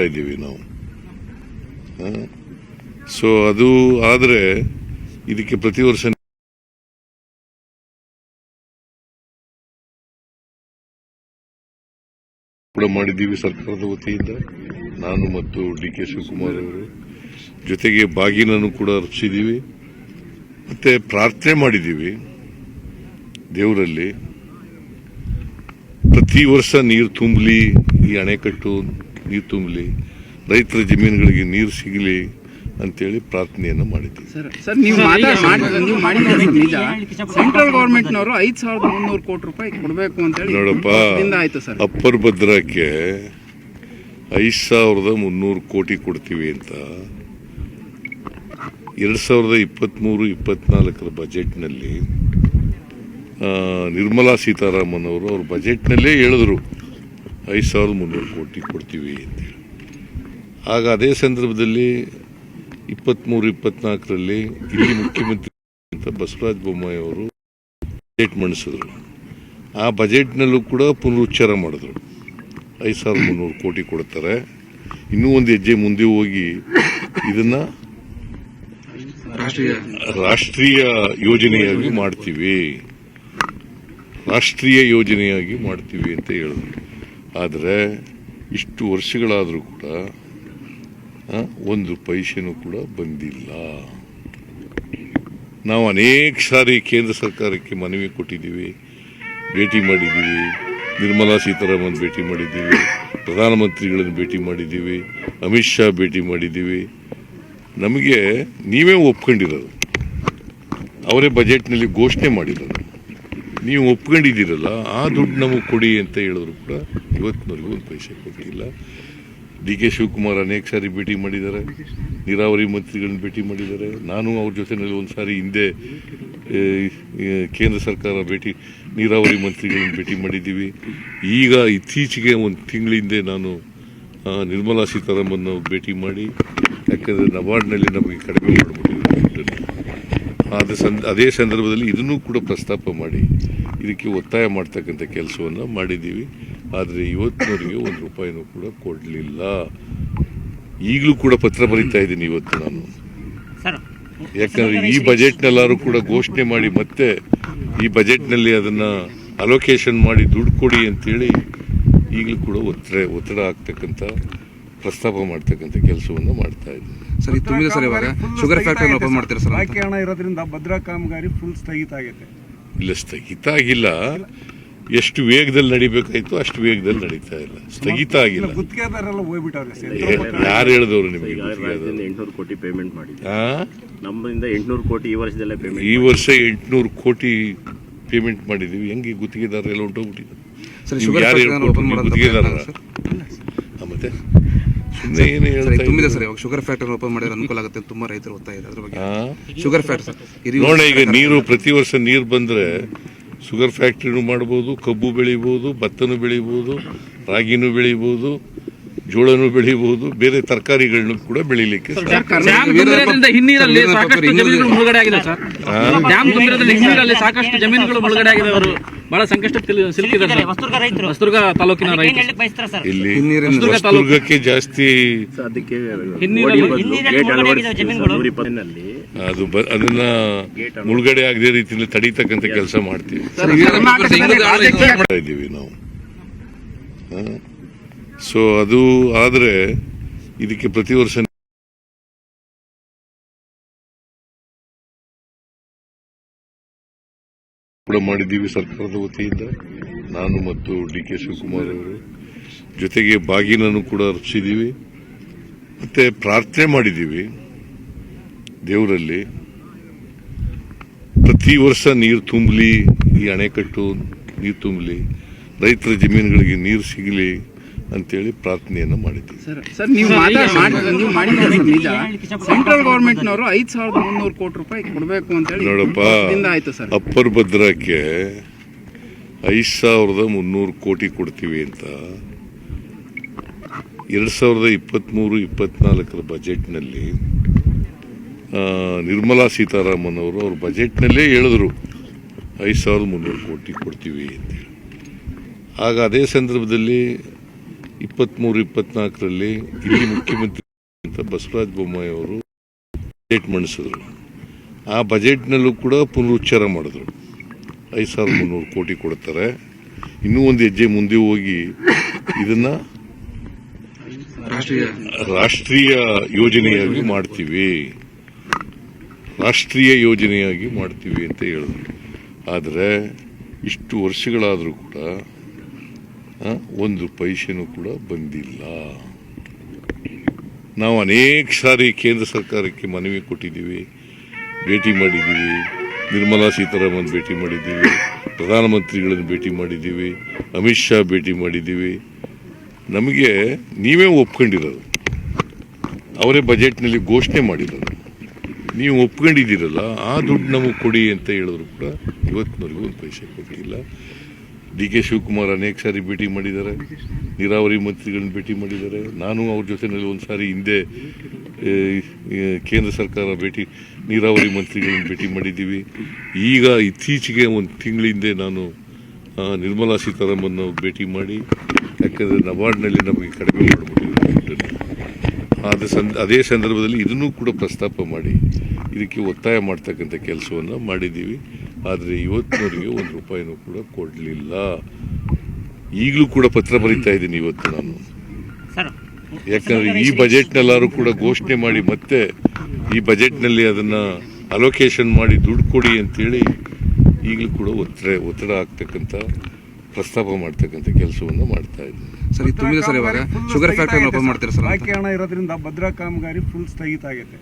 ಇದ್ದೀವಿ ನಾವು. ಸೊ ಅದು ಆದರೆ ಇದಕ್ಕೆ ಪ್ರತಿ ವರ್ಷ ಕೂಡ ಮಾಡಿದ್ದೀವಿ ಸರ್ಕಾರದ ವತಿಯಿಂದ. ನಾನು ಮತ್ತು ಡಿ ಕೆ ಶಿವಕುಮಾರ್ ಅವರು. ಜೊತೆಗೆ ಬಾಗಿನನ್ನು ಕೂಡ ಅರ್ಪಿಸಿದ್ದೀವಿ. ಮತ್ತೆ ಪ್ರಾರ್ಥನೆ ಮಾಡಿದ್ದೀವಿ. ದೇವರಲ್ಲಿ. ಪ್ರತಿ ವರ್ಷ ನೀರು ತುಂಬಲಿ, ಈ ಅಣೆಕಟ್ಟು ನೀರು ತುಂಬಲಿ ರೈತರ ಜಮೀನುಗಳಿಗೆ ನೀರು ಸಿಗಲಿ ಅಂತೇಳಿ ಪ್ರಾರ್ಥನೆಯನ್ನು ಮಾಡಿದ್ದೀವಿ ಸರ್ ಸರ್ ನೀವು ಮಾತಾಡ್ ಮಾಡಿ ನೀವು ಮಾಡಿದ್ದೀರಿ ಸರ್ ನಿಜ. ಸೆಂಟ್ರಲ್ ಗೌರ್ಮೆಂಟ್ನವರು ಐದು ಸಾವಿರದ ಮುನ್ನೂರು ಕೋಟಿ ರೂಪಾಯಿ ಕೊಡಬೇಕು ಅಂತ ಹೇಳಿ ನೋಡಪ್ಪ ವರ್ಷದಿಂದ ಆಯ್ತು ಸರ್. ಅಪ್ಪರ್ ಭದ್ರಕ್ಕೆ ಐದು ಸಾವಿರದ ಮುನ್ನೂರು ಕೋಟಿ ಕೊಡ್ತೀವಿ ಅಂತ ಎರಡು ಸಾವಿರದ ಇಪ್ಪತ್ತ್ಮೂರು ಇಪ್ಪತ್ನಾಲ್ಕರ ಬಜೆಟ್ನಲ್ಲಿ ನಿರ್ಮಲಾ ಸೀತಾರಾಮನ್ ಅವರು ಅವ್ರ ಬಜೆಟ್ನಲ್ಲೇ ಹೇಳಿದ್ರು. ಐದು ಸಾವಿರದ ಮುನ್ನೂರು ಕೋಟಿ ಕೊಡ್ತೀವಿ ಅಂತೇಳಿ ಆಗ ಅದೇ ಸಂದರ್ಭದಲ್ಲಿ ಇಪ್ಪತ್ತ್ಮೂರು ಇಪ್ಪತ್ನಾಲ್ಕರಲ್ಲಿ ಇಲ್ಲಿ ಮುಖ್ಯಮಂತ್ರಿ ಅಂತ ಬಸವರಾಜ ಬೊಮ್ಮಾಯಿ ಅವರು ಬಜೆಟ್ ಮಂಡಿಸಿದ್ರು. ಆ ಬಜೆಟ್ನಲ್ಲೂ ಕೂಡ ಪುನರುಚ್ಚಾರ ಮಾಡಿದ್ರು. ಐದು ಸಾವಿರದ ಮುನ್ನೂರು ಕೋಟಿ ಕೊಡ್ತಾರೆ. ಇನ್ನೂ ಒಂದು ಹೆಜ್ಜೆ ಮುಂದೆ ಹೋಗಿ ಇದನ್ನ ರಾಷ್ಟ್ರೀಯ ಯೋಜನೆಯಾಗಿ ಮಾಡ್ತೀವಿ. ರಾಷ್ಟ್ರೀಯ ಯೋಜನೆಯಾಗಿ ಮಾಡ್ತೀವಿ ಅಂತ ಹೇಳಿದ್ರು. ಆದರೆ ಇಷ್ಟು ವರ್ಷಗಳಾದರೂ ಕೂಡ ಒಂದು ಪೈಸೆನೂ ಕೂಡ ಬಂದಿಲ್ಲ. ನಾವು ಅನೇಕ ಸಾರಿ ಕೇಂದ್ರ ಸರ್ಕಾರಕ್ಕೆ ಮನವಿ ಕೊಟ್ಟಿದ್ದೀವಿ, ಭೇಟಿ ಮಾಡಿದ್ದೀವಿ. ನಿರ್ಮಲಾ ಸೀತಾರಾಮನ್ ಭೇಟಿ ಮಾಡಿದ್ದೀವಿ. ಪ್ರಧಾನಮಂತ್ರಿಗಳನ್ನು ಭೇಟಿ ಮಾಡಿದ್ದೀವಿ. ಅಮಿತ್ ಶಾ ಭೇಟಿ ಮಾಡಿದ್ದೀವಿ. ನಮಗೆ ನೀವೇ ಒಪ್ಕೊಂಡಿರೋದು. ಅವರೇ ಬಜೆಟ್ನಲ್ಲಿ ಘೋಷಣೆ ಮಾಡಿರೋದು. ನೀವು ಒಪ್ಕೊಂಡಿದ್ದೀರಲ್ಲ, ಆ ದುಡ್ಡು ನಮಗೆ ಕೊಡಿ ಅಂತ ಹೇಳಿದ್ರು ಕೂಡ ಇವತ್ತಿನವರೆಗೂ ಒಂದು ಪೈಸೆ ಕೊಟ್ಟಿಲ್ಲ. ಡಿ ಕೆ ಶಿವಕುಮಾರ್ ಅನೇಕ ಸಾರಿ ಭೇಟಿ ಮಾಡಿದ್ದಾರೆ. ನೀರಾವರಿ ಮಂತ್ರಿಗಳನ್ನ ಭೇಟಿ ಮಾಡಿದ್ದಾರೆ. ನಾನು ಅವ್ರ ಜೊತೆನಲ್ಲಿ ಒಂದು ಸಾರಿ ಹಿಂದೆ ಕೇಂದ್ರ ಸರ್ಕಾರ ಭೇಟಿ, ನೀರಾವರಿ ಮಂತ್ರಿಗಳನ್ನ ಭೇಟಿ ಮಾಡಿದ್ದೀವಿ. ಈಗ ಇತ್ತೀಚೆಗೆ ಒಂದು ತಿಂಗಳಿಂದೆ ನಾನು ನಿರ್ಮಲಾ ಸೀತಾರಾಮನ್ ಭೇಟಿ ಮಾಡಿ, ಯಾಕಂದರೆ ನಬಾರ್ಡ್ನಲ್ಲಿ ನಮಗೆ ಕಡಿಮೆ ಮಾಡಿಬಿಟ್ಟಿದ್ರು ಆದ ಸಂದ ಅದೇ ಸಂದರ್ಭದಲ್ಲಿ ಇದನ್ನು ಕೂಡ ಪ್ರಸ್ತಾಪ ಮಾಡಿ ಇದಕ್ಕೆ ಒತ್ತಾಯ ಮಾಡ್ತಕ್ಕಂಥ ಕೆಲಸವನ್ನು ಮಾಡಿದ್ದೀವಿ. ಆದರೆ ಇವತ್ತಿನವರಿಗೆ ಒಂದು ರೂಪಾಯಿನೂ ಕೂಡ ಕೊಡಲಿಲ್ಲ. ಈಗಲೂ ಕೂಡ ಪತ್ರ ಬರೀತಾ ಇದ್ದೀನಿ ಇವತ್ತು ನಾನು. ಯಾಕಂದರೆ ಯಾಕಂದ್ರೆ ಈ ಬಜೆಟ್ನೆಲ್ಲರೂ ಕೂಡ ಘೋಷಣೆ ಮಾಡಿ ಮತ್ತೆ ಈ ಬಜೆಟ್ನಲ್ಲಿ ಅದನ್ನು ಅಲೋಕೇಶನ್ ಮಾಡಿ ದುಡ್ಡು ಕೊಡಿ ಅಂತೇಳಿ ಈಗಲೂ ಕೂಡ ಒತ್ತಡ ಒತ್ತಡ ಆಗ್ತಕ್ಕಂಥ ಪ್ರಸ್ತಾಪ ಮಾಡ್ತಕ್ಕಂಥ ಕೆಲಸವನ್ನು ಮಾಡ್ತಾ ಇದ್ದೀನಿ. ಸರಿ ಇದು ತುಂಬಿದೆ ಸರ್ ಇವಾಗ? ಶುಗರ್ ಫ್ಯಾಕ್ಟರಿ ಓಪನ್ ಮಾಡ್ತೀರಾ ಸರ್? ಬಾಕಿ ಹಣ ಇರೋದ್ರಿಂದ ಭದ್ರಾ ಕಾಮಗಾರಿ ಫುಲ್ ಸ್ಥಗಿತ ಆಗೈತೆ. ಇಲ್ಲ ಸ್ಥಗಿತ ಆಗಿಲ್ಲ. ಎಷ್ಟು ವೇಗದಲ್ಲಿ ನಡಿಬೇಕಾಯ್ತು ಅಷ್ಟು ವೇಗದಲ್ಲಿ ನಡೀತಾ ಇಲ್ಲ. ಸ್ಥಗಿತ ಆಗಿಲ್ಲ. ಗುತ್ತಿಗೆದಾರರೆಲ್ಲ ಹೋಗ್ಬಿಟ್ಟವ್ರೆ ಯಾರು ಹೇಳಿದವರು ನಿಮಗೆ ಎಂಟ್ನೂರು ಕೋಟಿ ಪೇಮೆಂಟ್ ಮಾಡಿದೆ ನಮ್ಮಿಂದ ಎಂಟ್ನೂರು ಕೋಟಿ ಈ ವರ್ಷದಲ್ಲೇ ಪೇಮೆಂಟ್ ಈ ವರ್ಷ ಎಂಟುನೂರು ಕೋಟಿ ಪೇಮೆಂಟ್ ಮಾಡಿದೀವಿ. ಹೆಂಗೆ ಗುತ್ತಿಗೆದಾರ ಎಲ್ಲ ಹೊಂಟೋಗ್ಬಿಟ್ಟಿದ್ದಾರೆ ಸರ್ ನಿಮ್ಗೆ ಶುಗರ್ ಯಾರು? ಸರ್? ಆ, ಮತ್ತೆ? ತುಂಬಿದೆ ಸರ್ ಇವಾಗ ಶುಗರ್ ಫ್ಯಾಕ್ಟರಿ ಓಪನ್ ಮಾಡಿದ್ರೆ ಅನುಕೂಲ ಆಗುತ್ತೆ ತುಂಬಾ ರೈತರು ಒತ್ತಾಯ ಇದೆ ಅದ್ರ ಬಗ್ಗೆ ಶುಗರ್ ಫ್ಯಾಕ್ಟರಿ ಹಿರಿಯೂರು ಈಗ ನೀರು ಪ್ರತಿ ವರ್ಷ ನೀರು ಬಂದ್ರೆ ಶುಗರ್ ಫ್ಯಾಕ್ಟ್ರಿನೂ ಮಾಡ್ಬೋದು ಕಬ್ಬು ಬೆಳಿಬಹುದು ಭತ್ತನೂ ಬೆಳಿಬೋದು ರಾಗಿನೂ ಬೆಳಿಬೋದು ಜೋಳನೂ ಬೆಳಿಬೋದು ಬೇರೆ ತರಕಾರಿಗಳನ್ನು ಕೂಡ ಬೆಳಿಲಿಕ್ಕೆ ಸಾಕಷ್ಟು ಜಮೀನುಗಳು ಮುಳುಗಡೆ ಆಗಿದೆ ಅವರು. ಬಹಳ ಸಂಕಷ್ಟ ಸಿಲುಕಿದ್ದಾರೆ ವಸ್ತುರ್ಗ ರೈತರು. ಹೊಸದುರ್ಗ ತಾಲೂಕಿನ ಇಲ್ಲಿ ಹಿನ್ನೀರಿನ ಹೊಸದುರ್ಗ ಜಾಸ್ತಿ ಅದು ಬ- ಅದನ್ನ ಮುಳುಗಡೆ ಆಗದೆ ರೀತಿಯಲ್ಲಿ ತಡೀತಕ್ಕಂಥ ಕೆಲಸ ಮಾಡ್ತೀವಿ. ನಾವು. ಸೊ ಅದು ಆದರೆ ಇದಕ್ಕೆ ಪ್ರತಿ ವರ್ಷ ಕೂಡ ಮಾಡಿದ್ದೀವಿ ಸರ್ಕಾರದ ವತಿಯಿಂದ. ನಾನು ಮತ್ತು ಡಿ ಕೆ ಶಿವಕುಮಾರ್ ಅವರು. ಜೊತೆಗೆ ಬಾಗಿನನ್ನು ಕೂಡ ಅರ್ಪಿಸಿದ್ದೀವಿ. ಮತ್ತೆ ಪ್ರಾರ್ಥನೆ ಮಾಡಿದ್ದೀವಿ. ದೇವರಲ್ಲಿ. ಪ್ರತಿ ವರ್ಷ ನೀರು ತುಂಬಲಿ, ಈ ಅಣೆಕಟ್ಟು ನೀರು ತುಂಬಲಿ, ರೈತರ ಜಮೀನುಗಳಿಗೆ ನೀರು ಸಿಗಲಿ ಅಂತೇಳಿ ಪ್ರಾರ್ಥನೆಯನ್ನು ಮಾಡಿದ್ದೀವಿ. ಸರ್ ಸರ್ ನೀವು ನಿಜ. ಸೆಂಟ್ರಲ್ ಗೌರ್ಮೆಂಟ್ನವರು ಐದು ಸಾವಿರದ ಮುನ್ನೂರು ಕೋಟಿ ರೂಪಾಯಿ ಕೊಡಬೇಕು ಅಂತ ಹೇಳಿ ನೋಡಪ್ಪ ಸರ್. ಅಪ್ಪರ್ ಭದ್ರಕ್ಕೆ ಐದು ಸಾವಿರದ ಮುನ್ನೂರು ಕೋಟಿ ಕೊಡ್ತೀವಿ ಅಂತ ಎರಡು ಸಾವಿರದ ಇಪ್ಪತ್ತ್ಮೂರು ಇಪ್ಪತ್ನಾಲ್ಕರ ಬಜೆಟ್ನಲ್ಲಿ ನಿರ್ಮಲಾ ಸೀತಾರಾಮನ್ ಅವರು ಅವ್ರ ಬಜೆಟ್ನಲ್ಲೇ ಹೇಳಿದ್ರು ಐದು ಸಾವಿರದ ಮುನ್ನೂರು ಕೋಟಿ ಕೊಡ್ತೀವಿ ಅಂತೇಳಿ. ಆಗ ಅದೇ ಸಂದರ್ಭದಲ್ಲಿ ಇಪ್ಪತ್ತ್ಮೂರು ಇಪ್ಪತ್ನಾಲ್ಕರಲ್ಲಿ ಇಲ್ಲಿ ಮುಖ್ಯಮಂತ್ರಿ ಅಂತ ಬಸವರಾಜ ಬೊಮ್ಮಾಯಿ ಅವರು ಬಜೆಟ್ ಮಂಡಿಸಿದ್ರು. ಆ ಬಜೆಟ್ನಲ್ಲೂ ಕೂಡ ಪುನರುಚ್ಚಾರ ಮಾಡಿದ್ರು. ಐದು ಸಾವಿರದ ಮುನ್ನೂರು ಕೋಟಿ ಕೊಡ್ತಾರೆ. ಇನ್ನೂ ಒಂದು ಹೆಜ್ಜೆ ಮುಂದೆ ಹೋಗಿ ಇದನ್ನ ರಾಷ್ಟ್ರೀಯ ಯೋಜನೆಯಾಗಿ ಮಾಡ್ತೀವಿ. ರಾಷ್ಟ್ರೀಯ ಯೋಜನೆಯಾಗಿ ಮಾಡ್ತೀವಿ ಅಂತ ಹೇಳಿದ್ರು. ಆದರೆ ಇಷ್ಟು ವರ್ಷಗಳಾದರೂ ಕೂಡ ಒಂದು ಪೈಸೆನೂ ಕೂಡ ಬಂದಿಲ್ಲ. ನಾವು ಅನೇಕ ಸಾರಿ ಕೇಂದ್ರ ಸರ್ಕಾರಕ್ಕೆ ಮನವಿ ಕೊಟ್ಟಿದ್ದೀವಿ, ಭೇಟಿ ಮಾಡಿದ್ದೀವಿ. ನಿರ್ಮಲಾ ಸೀತಾರಾಮನ್ ಭೇಟಿ ಮಾಡಿದ್ದೀವಿ, ಪ್ರಧಾನಮಂತ್ರಿಗಳನ್ನು ಭೇಟಿ ಮಾಡಿದ್ದೀವಿ, ಅಮಿತ್ ಶಾ ಭೇಟಿ ಮಾಡಿದ್ದೀವಿ. ನಮಗೆ ನೀವೇ ಒಪ್ಕೊಂಡಿರೋದು. ಅವರೇ ಬಜೆಟ್ನಲ್ಲಿ ಘೋಷಣೆ ಮಾಡಿರೋದು. ನೀವು ಒಪ್ಕೊಂಡಿದ್ದೀರಲ್ಲ, ಆ ದುಡ್ಡು ನಮಗೆ ಕೊಡಿ ಅಂತ ಹೇಳಿದ್ರು ಕೂಡ ಇವತ್ತಿನವರೆಗೂ ಒಂದು ಪೈಸೆ ಕೊಟ್ಟಿಲ್ಲ. ಡಿ ಕೆ ಶಿವಕುಮಾರ್ ಅನೇಕ ಸಾರಿ ಭೇಟಿ ಮಾಡಿದ್ದಾರೆ. ನೀರಾವರಿ ಮಂತ್ರಿಗಳನ್ನ ಭೇಟಿ ಮಾಡಿದ್ದಾರೆ. ನಾನು ಅವ್ರ ಜೊತೆಯಲ್ಲಿ ಒಂದು ಸಾರಿ ಹಿಂದೆ ಕೇಂದ್ರ ಸರ್ಕಾರ ಭೇಟಿ, ನೀರಾವರಿ ಮಂತ್ರಿಗಳನ್ನ ಭೇಟಿ ಮಾಡಿದ್ದೀವಿ. ಈಗ ಇತ್ತೀಚೆಗೆ ಒಂದು ತಿಂಗಳ ಹಿಂದೆ ನಾನು ನಿರ್ಮಲಾ ಸೀತಾರಾಮನ್ ಅವ್ರು ಭೇಟಿ ಮಾಡಿ, ಯಾಕಂದರೆ ನಬಾರ್ಡ್ನಲ್ಲಿ ನಮಗೆ ಕಡಿಮೆ ಮಾಡಿಬಿಟ್ಟಿದ್ರು ದುಡ್ಡನ್ನು ಅದ ಸಂದ, ಅದೇ ಸಂದರ್ಭದಲ್ಲಿ ಇದನ್ನು ಕೂಡ ಪ್ರಸ್ತಾಪ ಮಾಡಿ, ಇದಕ್ಕೆ ಒತ್ತಾಯ ಮಾಡ್ತಕ್ಕಂಥ ಕೆಲಸವನ್ನು ಮಾಡಿದ್ದೀವಿ. ಆದರೆ ಇವತ್ತಿನವರಿಗೆ ಒಂದು ರೂಪಾಯಿನೂ ಕೂಡ ಕೊಡಲಿಲ್ಲ. ಈಗಲೂ ಕೂಡ ಪತ್ರ ಬರೀತಾ ಇದ್ದೀನಿ ಇವತ್ತು ನಾನು. ಯಾಕಂದರೆ ಈ ಬಜೆಟ್ನೆಲ್ಲರೂ ಕೂಡ ಘೋಷಣೆ ಮಾಡಿ ಮತ್ತೆ ಈ ಬಜೆಟ್ನಲ್ಲಿ ಅದನ್ನು ಅಲೋಕೇಶನ್ ಮಾಡಿ ದುಡ್ಡು ಕೊಡಿ ಅಂತೇಳಿ ಈಗಲೂ ಕೂಡ ಒತ್ತಡ ಒತ್ತಡ ಆಗ್ತಕ್ಕಂಥ ಪ್ರಸ್ತಾಪ ಮಾಡ್ತಕ್ಕಂಥ ಕೆಲಸವನ್ನು ಮಾಡ್ತಾ ಇದ್ದೀನಿ. ಸರ್ ತುಂಬಿದೆ ಸರ್ ಇವಾಗ ಶುಗರ್ ಫ್ಯಾಕ್ಟರಿ ಓಪನ್ ಮಾಡ್ತೀರಾ ಸರ್ ಬಾಕಿ ಹಣ ಇರೋದ್ರಿಂದ ಭದ್ರಾ ಕಾಮಗಾರಿ ಫುಲ್ ಸ್ಥಗಿತ ಆಗೈತೆ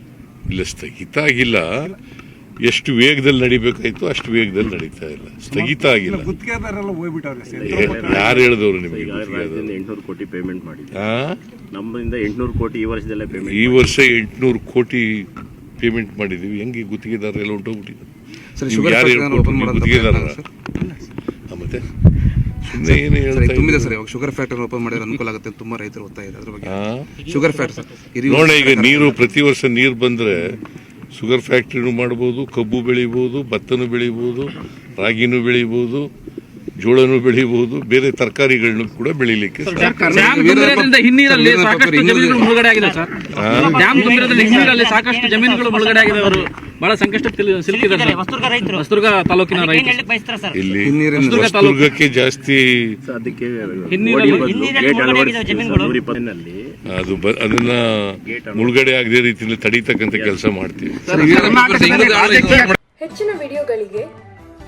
ಇಲ್ಲ ಸ್ಥಗಿತ ಆಗಿಲ್ಲ. ಎಷ್ಟು ವೇಗದಲ್ಲಿ ನಡಿಬೇಕಾಯ್ತು ಅಷ್ಟು ವೇಗದಲ್ಲಿ ನಡೀತಾ ಇಲ್ಲ. ಸ್ಥಗಿತ ಇಲ್ಲ ಆಗಿಲ್ಲ. ಗುತ್ತಿಗೆದಾರರೆಲ್ಲ ಹೋಗ್ಬಿಟ್ಟವ್ರೆ ಯಾರು ಹೇಳಿದವರು ನಿಮಗೆ ಎಂಟ್ನೂರು ಕೋಟಿ ಪೇಮೆಂಟ್ ಮಾಡಿ ನಮ್ಮಿಂದ ಎಂಟ್ನೂರು ಕೋಟಿ ಈ ವರ್ಷದಲ್ಲೇ ಪೇಮೆಂಟ್ ಈ ವರ್ಷ ಎಂಟುನೂರು ಕೋಟಿ ಪೇಮೆಂಟ್ ಮಾಡಿದೀವಿ. ಹೆಂಗೆ ಗುತ್ತಿಗೆದಾರರೆಲ್ಲ ಹೊಂಟೋಗ್ಬಿಟ್ಟಿದ್ದಾರೆ ಸರ್ ನೀವು ಶುಗರ್ ಯಾರು ಫ್ಯಾಕ್ಟರಿ ಓಪನ್ ನೀವು ಮಾಡೋದು ಗುತ್ತಿಗೆದಾರರ? ಮತ್ತೆ? ಸುಮ್ಮನೆ ಏನು ಹೇಳ್ತಾ ತುಂಬಿದೆ? ಸರ್. ಇವಾಗ ಶುಗರ್ ಫ್ಯಾಕ್ಟರಿ ಓಪನ್ ಮಾಡಿದ್ರೆ ಅನುಕೂಲ ಆಗುತ್ತೆ ಅಂತ ತುಂಬಾ ರೈತರು ಒತ್ತಾಯ ಇದೆ. ಅದ್ರ ಬಗ್ಗೆ. ಶುಗರ್ ಫ್ಯಾಕ್ಟರಿ ನೋಡಿ ಈಗ ನೀರು ಪ್ರತಿ ವರ್ಷ ನೀರು ಬಂದ್ರೆ ಶುಗರ್ ಫ್ಯಾಕ್ಟ್ರಿನೂ ಮಾಡ್ಬೋದು ಕಬ್ಬು ಬೆಳಿಬೋದು ಭತ್ತನೂ ಬೆಳಿಬೋದು ರಾಗಿನೂ ಬೆಳಿಬೋದು. ಜೋಳನೂ ಬೆಳಿಬೋದು ಬೇರೆ ತರಕಾರಿಗಳನ್ನು ಕೂಡ ಬೆಳಿಲಿಕ್ಕೆ ಹಿನ್ನೀರಲ್ಲಿ ಸಾಕಷ್ಟು ಜಮೀನುಗಳು ಮುಳುಗಡೆ ಆಗಿದೆ ಸರ್. ಡ್ಯಾಮ್ ತುಂಬಿರೋದ್ರಿಂದ ಹಿನ್ನೀರಲ್ಲಿ ಸಾಕಷ್ಟು ಜಮೀನುಗಳು ಮುಳುಗಡೆ ಆಗಿದೆ ಅವರು. ಬಹಳ ಸಂಕಷ್ಟ ಸಿಲುಕಿದ್ದಾರೆ ಸರ್. ವಸ್ತುರ್ಗ ರೈತರು. ವಸ್ತುರ್ಗ ತಾಲೂಕಿನ ಇಲ್ಲಿ ಹೊಸದುರ್ಗಕ್ಕೆ ಜಾಸ್ತಿ ಅದು ಅದನ್ನ ಮುಳುಗಡೆ ಆಗದೆ ರೀತಿಯಲ್ಲಿ ತಡೀತಕ್ಕಂಥ ಕೆಲಸ ಮಾಡ್ತೀವಿ. ಹೆಚ್ಚಿನ ವಿಡಿಯೋಗಳಿಗೆ